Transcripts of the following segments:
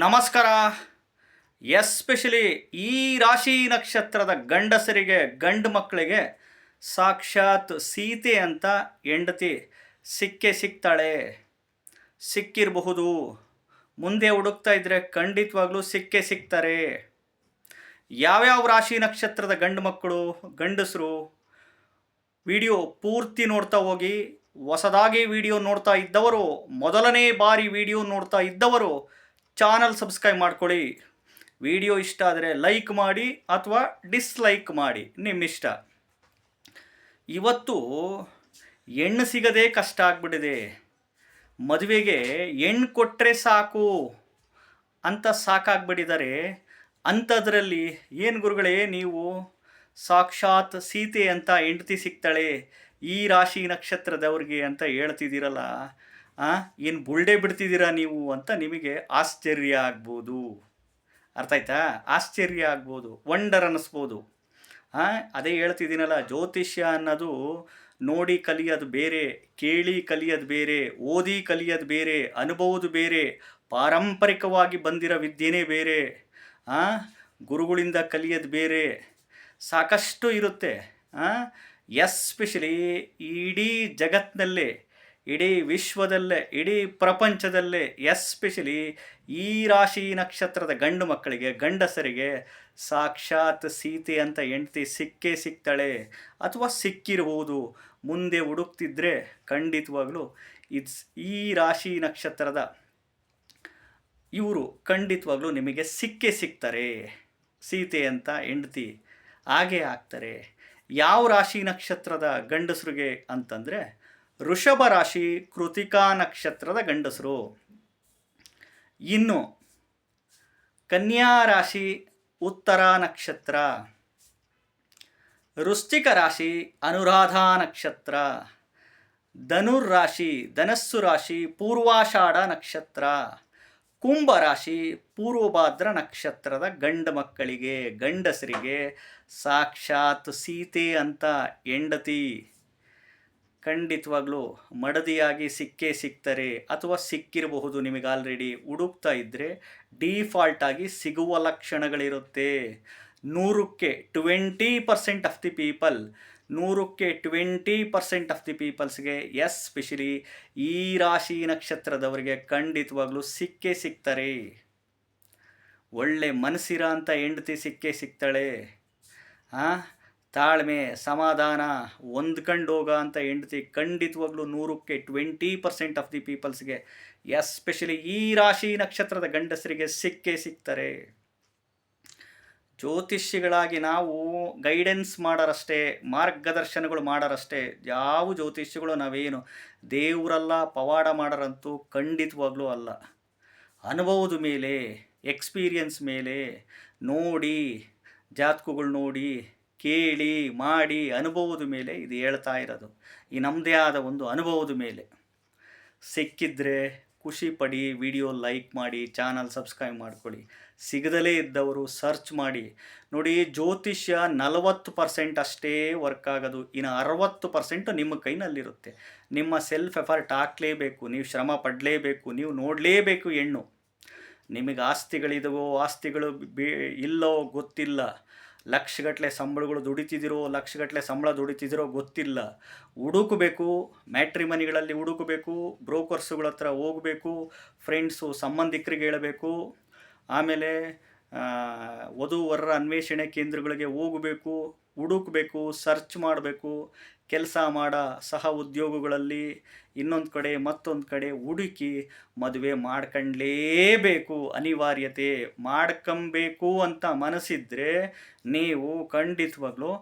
ನಮಸ್ಕಾರ. ಎಸ್ಪೆಷಲಿ ಈ ರಾಶಿ ನಕ್ಷತ್ರದ ಗಂಡಸರಿಗೆ, ಗಂಡು ಮಕ್ಕಳಿಗೆ ಸಾಕ್ಷಾತ್ ಸೀತೆ ಅಂತ ಹೆಂಡತಿ ಸಿಕ್ಕೇ ಸಿಗ್ತಾಳೆ ಸಿಕ್ಕಿರಬಹುದು. ಮುಂದೆ ಹುಡುಕ್ತಾ ಇದ್ದರೆ ಖಂಡಿತವಾಗ್ಲೂ ಸಿಕ್ಕೇ ಸಿಗ್ತಾರೆ ಯಾವ್ಯಾವ ರಾಶಿ ನಕ್ಷತ್ರದ ಗಂಡು ಮಕ್ಕಳು, ಗಂಡಸರು, ವಿಡಿಯೋ ಪೂರ್ತಿ ನೋಡ್ತಾ ಹೋಗಿ, ಹೊಸದಾಗಿ ವಿಡಿಯೋ ನೋಡ್ತಾ ಇದ್ದವರು, ಮೊದಲನೇ ಬಾರಿ ವಿಡಿಯೋ ನೋಡ್ತಾ ಇದ್ದವರು ಚಾನಲ್ ಸಬ್ಸ್ಕ್ರೈಬ್ ಮಾಡ್ಕೊಳ್ಳಿ. ವಿಡಿಯೋ ಇಷ್ಟ ಆದರೆ ಲೈಕ್ ಮಾಡಿ ಅಥವಾ ಡಿಸ್ಲೈಕ್ ಮಾಡಿ, ನಿಮ್ಮಿಷ್ಟ. ಇವತ್ತು ಹೆಣ್ಣು ಸಿಗದೇ ಕಷ್ಟ ಆಗ್ಬಿಟ್ಟಿದೆ. ಮದುವೆಗೆ ಹೆಣ್ಣು ಕೊಟ್ಟರೆ ಸಾಕು ಅಂತ ಸಾಕಾಗ್ಬಿಟ್ಟಿದ್ದಾರೆ. ಅಂಥದ್ರಲ್ಲಿ ಏನು ಗುರುಗಳೇ, ನೀವು ಸಾಕ್ಷಾತ್ ಸೀತೆ ಅಂತ ಹೆಂಡತಿ ಸಿಗ್ತಾಳೆ ಈ ರಾಶಿ ನಕ್ಷತ್ರದವ್ರಿಗೆ ಅಂತ ಹೇಳ್ತಿದ್ದೀರಲ್ಲ. ಏನು ಬುಲ್ಡೆ ಬಿಡ್ತಿದ್ದೀರಾ ನೀವು ಅಂತ ನಿಮಗೆ ಆಶ್ಚರ್ಯ ಆಗ್ಬೋದು. ಅರ್ಥ ಆಯ್ತಾ? ಆಶ್ಚರ್ಯ ಆಗ್ಬೋದು ವಂಡರ್ ಅನ್ನಿಸ್ಬೋದು. ಹಾಂ ಅದೇ ಹೇಳ್ತಿದ್ದೀನಲ್ಲ, ಜ್ಯೋತಿಷ್ಯ ಅನ್ನೋದು ನೋಡಿ ಕಲಿಯೋದು ಬೇರೆ, ಕೇಳಿ ಕಲಿಯೋದು ಬೇರೆ, ಓದಿ ಕಲಿಯೋದು ಬೇರೆ, ಅನುಭವದು ಬೇರೆ, ಪಾರಂಪರಿಕವಾಗಿ ಬಂದಿರೋ ವಿದ್ಯೆನೇ ಬೇರೆ ಹಾಂ ಗುರುಗಳಿಂದ ಕಲಿಯೋದು ಬೇರೆ, ಸಾಕಷ್ಟು ಇರುತ್ತೆ. ಎಸ್ಪೆಷಲಿ ಇಡೀ ಜಗತ್ತಿನಲ್ಲೇ ಇಡೀ ವಿಶ್ವದಲ್ಲೇ, ಇಡೀ ಪ್ರಪಂಚದಲ್ಲೇ, ಎಸ್ಪೆಷಲಿ ಈ ರಾಶಿ ನಕ್ಷತ್ರದ ಗಂಡು ಮಕ್ಕಳಿಗೆ, ಗಂಡಸರಿಗೆ ಸಾಕ್ಷಾತ್ ಸೀತೆ ಅಂತ ಹೆಂಡ್ತಿ ಸಿಕ್ಕೇ ಸಿಗ್ತಾಳೆ ಅಥವಾ ಸಿಕ್ಕಿರ್ಬೋದು, ಮುಂದೆ ಹುಡುಕ್ತಿದ್ರೆ ಖಂಡಿತವಾಗ್ಲೂ ಇಟ್ಸ್ ಈ ರಾಶಿ ನಕ್ಷತ್ರದ ಇವರು ಖಂಡಿತವಾಗ್ಲೂ ನಿಮಗೆ ಸಿಕ್ಕೇ ಸಿಗ್ತಾರೆ ಸೀತೆ ಅಂತ ಹೆಂಡ್ತಿ ಹಾಗೇ ಆಗ್ತಾರೆ. ಯಾವ ರಾಶಿ ನಕ್ಷತ್ರದ ಗಂಡಸರಿಗೆ ಅಂತಂದರೆ ವೃಷಭ ರಾಶಿ ಕೃತಿಕಾ ನಕ್ಷತ್ರದ ಗಂಡಸರು. ಇನ್ನು ಕನ್ಯಾ ರಾಶಿ ಉತ್ತರ ನಕ್ಷತ್ರ. ವೃಶ್ಚಿಕ ರಾಶಿ ಅನುರಾಧ ನಕ್ಷತ್ರ. ಧನುರ್ ರಾಶಿ ಧನಸ್ಸು ರಾಶಿ ಪೂರ್ವಾಷಾಢ ನಕ್ಷತ್ರ. ಕುಂಭ ರಾಶಿ ಪೂರ್ವಭಾದ್ರ ನಕ್ಷತ್ರದ ಗಂಡ ಮಕ್ಕಳಿಗೆ, ಗಂಡಸರಿಗೆ ಸಾಕ್ಷಾತ್ ಸೀತೆ ಅಂತ ಹೆಂಡತಿ. ಖಂಡಿತವಾಗ್ಲೂ ಮಡದಿಯಾಗಿ ಸಿಕ್ಕೇ ಸಿಗ್ತಾರೆ ಅಥವಾ ಸಿಕ್ಕಿರಬಹುದು, ನಿಮಗೆ ಆಲ್ರೆಡಿ ಹುಡುಕ್ತಾ ಇದ್ದರೆ ಡೀಫಾಲ್ಟಾಗಿ ಸಿಗುವ ಲಕ್ಷಣಗಳಿರುತ್ತೆ. ನೂರಕ್ಕೆ twenty percent of the people ನೂರಕ್ಕೆ ಟ್ವೆಂಟಿ ಪರ್ಸೆಂಟ್ ಆಫ್ ದಿ ಪೀಪಲ್ಸ್ಗೆ ಎಸ್ಪೆಷಲಿ ಈ ರಾಶಿ ನಕ್ಷತ್ರದವರಿಗೆ ಖಂಡಿತವಾಗ್ಲೂ ಸಿಕ್ಕೇ ಸಿಗ್ತಾರೆ ಒಳ್ಳೆ ಮನಸ್ಸಿರ ಅಂತ ಹೆಂಡತಿ ಸಿಕ್ಕೇ ಸಿಗ್ತಾಳೆ ಹಾಂ ತಾಳ್ಮೆ, ಸಮಾಧಾನ ಹೊಂದ್ಕೊಂಡು ಹೋಗ ಅಂತ ಹೆಂಡತಿ ಖಂಡಿತವಾಗ್ಲೂ ನೂರಕ್ಕೆ ಟ್ವೆಂಟಿ ಪರ್ಸೆಂಟ್ ಆಫ್ ದಿ ಪೀಪಲ್ಸ್ಗೆ ಎಸ್ಪೆಷಲಿ ಈ ರಾಶಿ ನಕ್ಷತ್ರದ ಗಂಡಸರಿಗೆ ಸಿಕ್ಕೇ ಸಿಗ್ತಾರೆ ಜ್ಯೋತಿಷ್ಯಗಳಾಗಿ ನಾವು ಗೈಡೆನ್ಸ್ ಮಾಡೋರಷ್ಟೇ, ಮಾರ್ಗದರ್ಶನಗಳು ಮಾಡೋರಷ್ಟೇ, ಯಾವ ಜ್ಯೋತಿಷ್ಯಗಳು ನಾವೇನು ದೇವರಲ್ಲ, ಪವಾಡ ಮಾಡೋರಂತೂ ಖಂಡಿತವಾಗ್ಲೂ ಅಲ್ಲ. ಅನುಭವದ ಮೇಲೆ ಎಕ್ಸ್ಪೀರಿಯನ್ಸ್ ಮೇಲೆ ನೋಡಿ, ಜಾತಕಗಳು ನೋಡಿ ಕೇಳಿ ಮಾಡಿ ಅನುಭವದ ಮೇಲೆ ಇದು ಹೇಳ್ತಾ ಇರೋದು. ಈ ನಮ್ಮದೇ ಆದ ಒಂದು ಅನುಭವದ ಮೇಲೆ. ಸಿಕ್ಕಿದ್ರೆ ಖುಷಿ ಪಡಿ, ವಿಡಿಯೋ ಲೈಕ್ ಮಾಡಿ, ಚಾನಲ್ ಸಬ್ಸ್ಕ್ರೈಬ್ ಮಾಡ್ಕೊಳ್ಳಿ. ಸಿಗದಲೇ ಇದ್ದವರು ಸರ್ಚ್ ಮಾಡಿ. ನೋಡಿ, ಜ್ಯೋತಿಷ್ಯ ನಲವತ್ತು ಪರ್ಸೆಂಟ್ ಅಷ್ಟೇ ವರ್ಕ್ ಆಗೋದು. ಇನ್ನು ಅರವತ್ತು ಪರ್ಸೆಂಟ್ ನಿಮ್ಮ ಕೈನಲ್ಲಿರುತ್ತೆ. ನಿಮ್ಮ ಸೆಲ್ಫ್ ಎಫರ್ಟ್ ಹಾಕಲೇಬೇಕು. ನೀವು ಶ್ರಮ ಪಡಲೇಬೇಕು. ನೀವು ನೋಡಲೇಬೇಕು ಹೆಣ್ಣು. ನಿಮಗೆ ಆಸ್ತಿಗಳಿದವೋ, ಆಸ್ತಿಗಳು ಬೇ, ಇಲ್ಲವೋ ಗೊತ್ತಿಲ್ಲ. ಲಕ್ಷಗಟ್ಟಲೆ ಸಂಬಳಗಳು ದುಡಿತಿದ್ದಿರೋ ಲಕ್ಷಗಟ್ಟಲೆ ಸಂಬಳ ದುಡಿತಿದಿರೋ ಗೊತ್ತಿಲ್ಲ. ಹುಡುಕಬೇಕು, ಮ್ಯಾಟ್ರಿಮನಿಗಳಲ್ಲಿ ಹುಡುಕಬೇಕು, ಬ್ರೋಕರ್ಸುಗಳ ಹತ್ರ ಹೋಗಬೇಕು, ಫ್ರೆಂಡ್ಸು, ಸಂಬಂಧಿಕರಿಗೆ ಹೇಳಬೇಕು, ಆಮೇಲೆ ವಧುವರರ ಅನ್ವೇಷಣೆ ಕೇಂದ್ರಗಳಿಗೆ ಹೋಗಬೇಕು, ಹುಡುಕಬೇಕು, ಸರ್ಚ್ ಮಾಡಬೇಕು ಕೆಲಸ ಮಾಡ ಸಹ ಉದ್ಯೋಗಗಳಲ್ಲಿ ಇನ್ನೊಂದು ಕಡೆ ಮತ್ತೊಂದು ಕಡೆ ಹುಡುಕಿ ಮದುವೆ ಮಾಡ್ಕೊಂಡ್ಲೇಬೇಕು, ಅನಿವಾರ್ಯತೆ ಮಾಡ್ಕೊಬೇಕು ಅಂತ ಮನಸ್ಸಿದ್ರೆ ನೀವು ಖಂಡಿತವಾಗ್ಲೂ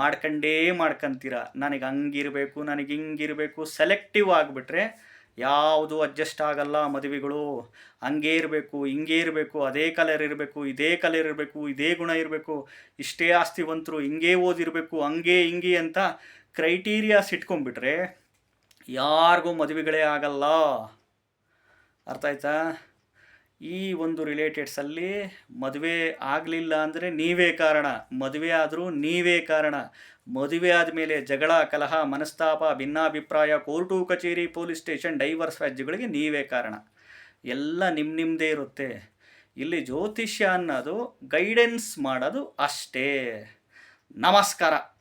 ಮಾಡ್ಕೊಂಡೇ ಮಾಡ್ಕೊಂತೀರ. ನನಗೆ ಹಂಗಿರಬೇಕು, ನನಗೆ ಹಿಂಗಿರಬೇಕು ಸೆಲೆಕ್ಟಿವ್ ಆಗಿಬಿಟ್ರೆ ಯಾವುದು ಅಡ್ಜಸ್ಟ್ ಆಗಲ್ಲ ಮದುವೆಗಳು. ಹಂಗೇ ಇರಬೇಕು, ಹಿಂಗೆ ಇರಬೇಕು, ಅದೇ ಕಲರ್ ಇರಬೇಕು, ಇದೇ ಕಲರ್ ಇರಬೇಕು, ಇದೇ ಗುಣ ಇರಬೇಕು. ಇಷ್ಟೇ ಆಸ್ತಿವಂತರು ಹಿಂಗೇ ಓದಿರಬೇಕು, ಹಂಗೆ ಹಿಂಗೆ ಅಂತ ಕ್ರೈಟೀರಿಯಾಸ್ ಇಟ್ಕೊಂಡ್ಬಿಟ್ರೆ ಯಾರಿಗೂ ಮದುವೆಗಳೇ ಆಗಲ್ಲ. ಅರ್ಥ ಆಯ್ತಾ? ಈ ಒಂದು ರಿಲೇಟೆಡ್ಸಲ್ಲಿ ಮದುವೆ ಆಗಲಿಲ್ಲ ಅಂದರೆ ನೀವೇ ಕಾರಣ. ಮದುವೆ ಆದರೂ ನೀವೇ ಕಾರಣ. ಮದುವೆ ಆದಮೇಲೆ ಜಗಳ, ಕಲಹ, ಮನಸ್ತಾಪ, ಭಿನ್ನಾಭಿಪ್ರಾಯ, ಕೋರ್ಟು, ಕಚೇರಿ, ಪೊಲೀಸ್ ಸ್ಟೇಷನ್, ಡೈವರ್ಸ್ ವ್ಯಾಜ್ಯಗಳಿಗೆ ನೀವೇ ಕಾರಣ. ಎಲ್ಲ ನಿಮ್ಮ ನಿಮ್ಮದೇ ಇರುತ್ತೆ. ಇಲ್ಲಿ ಜ್ಯೋತಿಷ್ಯ ಅನ್ನೋದು ಗೈಡೆನ್ಸ್ ಮಾಡೋದು ಅಷ್ಟೇ. ನಮಸ್ಕಾರ.